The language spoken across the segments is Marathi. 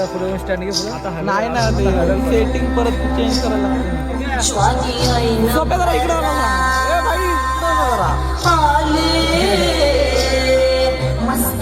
आता पुढे स्टँड घे नाही ना ते सेटिंग परत चेंज करायला सोप्या मस्त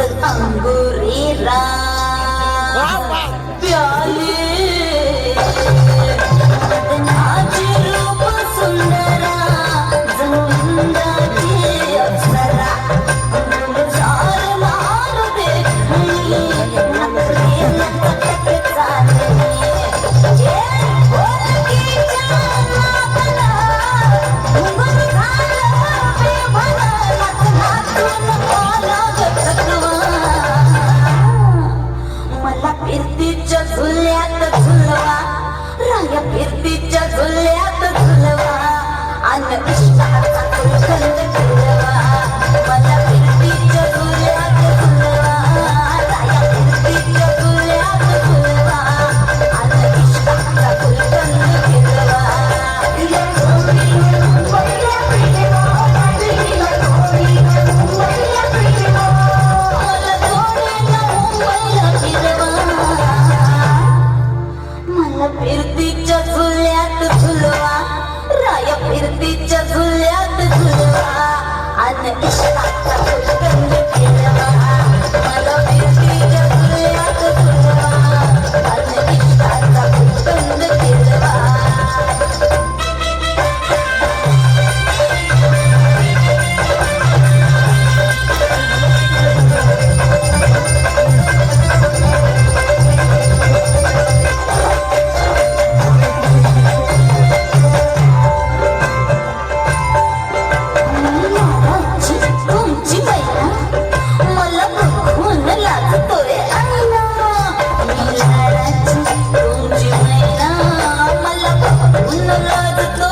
मला फिरती बीच झुल्यात झुलवा आणि इश्काचा రోజు ఉన్న రాజుతో